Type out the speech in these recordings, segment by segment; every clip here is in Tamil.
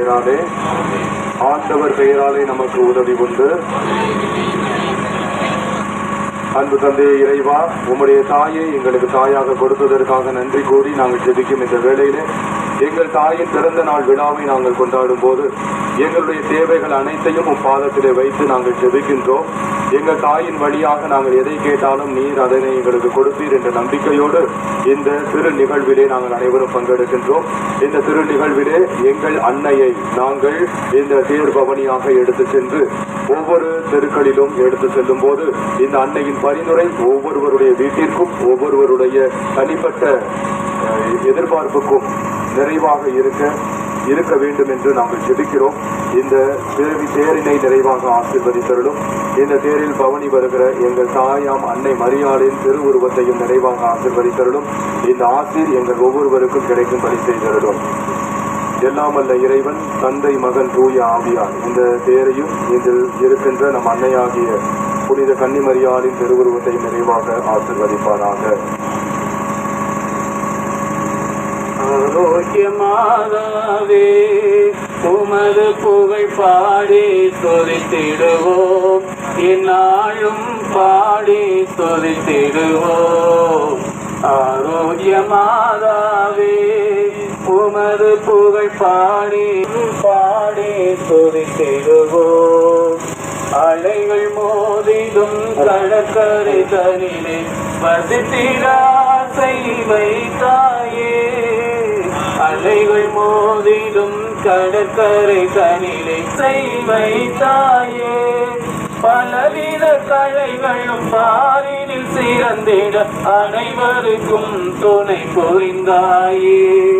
பெயராலே ஆண்டவர் பெயராலே நமக்கு உதவி உண்டு. அன்பு தந்தை இறைவா உம்முடைய தாயை எங்களுக்கு தாயாக கொடுத்ததற்காக நன்றி கூறி நாங்கள் ஜெபிக்கும் இந்த வேளையிலே எங்கள் தாயின் பிறந்த நாள் விழாவை நாங்கள் கொண்டாடும் போது எங்களுடைய தேவைகள் அனைத்தையும் உம் பாதத்திலே வைத்து நாங்கள் ஜெபிக்கின்றோம். எங்கள் தாயின் வழியாக நாங்கள் எதை கேட்டாலும் நீர் அதனை எங்களுக்கு கொடுப்பீர் என்ற நம்பிக்கையோடு இந்த திரு நிகழ்விலே நாங்கள் அனைவரும் பங்கெடுக்கின்றோம். இந்த திரு நிகழ்விலே எங்கள் அன்னையை நாங்கள் இந்த தேர்பவனியாக எடுத்து சென்று ஒவ்வொரு தெருக்களிலும் எடுத்து செல்லும் போது இந்த அன்னையின் பரிந்துரை ஒவ்வொருவருடைய வீட்டிற்கும் ஒவ்வொருவருடைய தனிப்பட்ட எதிர்பார்ப்புக்கும் நிறைவாக இருக்க இருக்க வேண்டும் என்று நாங்கள் ஜெபிக்கிறோம். இந்த தேவி தேரினை நிறைவாக ஆசீர்வதித்தருளும். இந்த தேரில் பவனி வருகிற எங்கள் தாயாம் அன்னை மரியாளின் திருவுருவத்தையும் நிறைவாக ஆசீர்வதித்தருளும். இந்த ஆசீர் எங்கள் ஒவ்வொருவருக்கும் கிடைக்கும்படி செய்தருளும். எல்லாம் அல்ல இறைவன் தந்தை மகன் தூய ஆவியார். இந்த தேரையும் இதில் இருக்கின்ற நம் அன்னையாகிய புனித கன்னிமரியாளின் திருவுருவத்தை நிறைவாக ஆசிர்வதிப்பாராக. ஆரோக்கியமாகவே உமது புகழ் பாடி துதித்திடுவோம். இந்நாளும் பாடி துதித்திடுவோம். ஆரோக்கியமாகவே உமது புகழ் பாடி பாடி துதித்திடுவோம். அலைகள் மோதிடும் கடற்கரை தனிலே வசித்திட ஆசை வைத்தாயே அலைகள் மோதிடும் கடற்கரை தனிலை செய்வை தாயே. பலவித கலைகளும் பாரினில் சிறந்திட அனைவருக்கும் துணை புரிந்தாயே.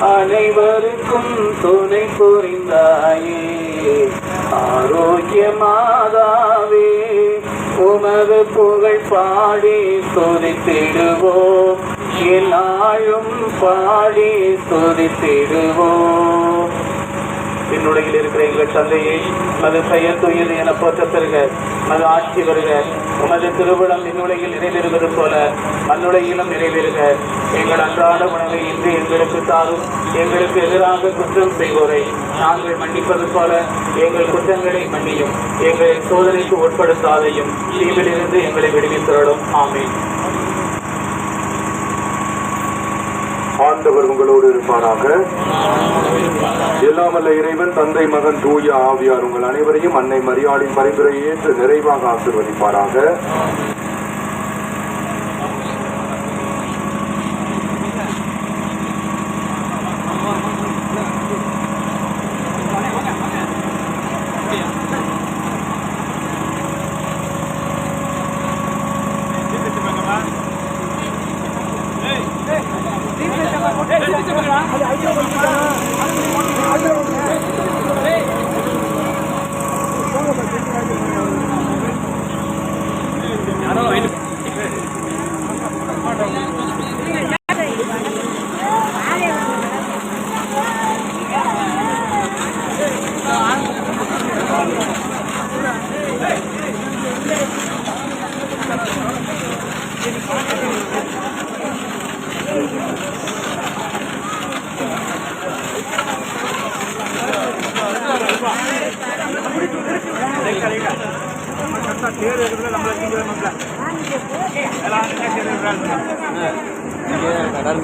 அனைவருக்கும் துணை புரிந்தாயே. ஆரோக்கிய மாதாவே உமது புகழ் பாடி துதித்திடுவோம். என்னாலும் பாடி துதித்திடுவோம் என்னுடைய இருக்கிற எங்கள் தந்தையை மது பெயர் துயர் என போற்ற பெறுக. மது ஆட்சி வருக உமது திருவிழம் என்னுடையில் நிறைவேறுவது போல மண்ணுடையிலும் நிறைவேறுக எங்கள் அன்றாட உணவை இன்று எங்களுக்கு தாரும். எங்களுக்கு எதிராக குற்றம் செய்வோரை. நாங்கள் மன்னிப்பது போல எங்கள் குற்றங்களை மன்னியும். எங்களை சோதனைக்கு உட்படுத்தாதையும் தீவிலிருந்து எங்களை விடுவித்தருளும். ஆமேன். ஆண்டவர் உங்களோடு இருப்பாராக. எல்லாமல்ல இறைவன் தந்தை மகன் தூய ஆவியார் உங்கள் அனைவரையும் அன்னை மரியாளின் பரிந்துரையை ஏற்று நிறைவாக ஆசிர்வதிப்பாராக. 你怎么了还要 கடல்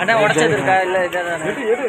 அண்ணா உடச்சது இருக்கா இல்லை இதானே எடு